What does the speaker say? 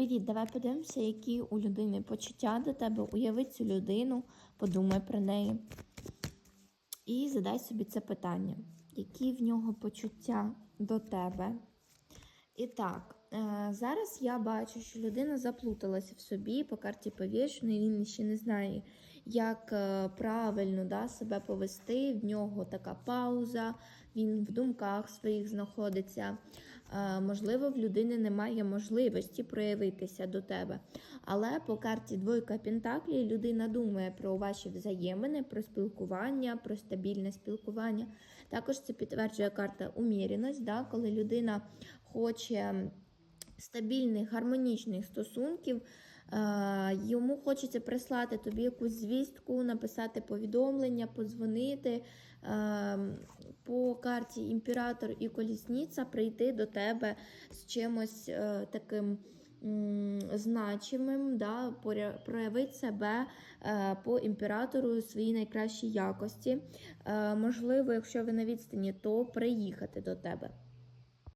Привіт, давай подивимося, які у людини почуття до тебе. Уяви цю людину, подумай про неї. І задай собі це питання. Які в нього почуття до тебе? І так, е, зараз я бачу, що людина заплуталася в собі по карті повішеної, він ще не знає, як е, правильно да, себе повести. В нього така пауза, він в думках своїх знаходиться. Е, Можливо, в людини немає можливості проявитися до тебе. Але по карті двойка Пентаклі людина думає про ваші взаємини, про спілкування, про стабільне спілкування. Також це підтверджує карта уміряність, да, коли людина хоче стабільних, гармонічних стосунків. Е, Йому хочеться прислати тобі якусь звістку, написати повідомлення, подзвонити е, по карті імператор і колісниця прийти до тебе з чимось е, таким значимим, да, проявити себе по імператору своїй найкращій якості. Можливо, якщо ви на відстані, то приїхати до тебе.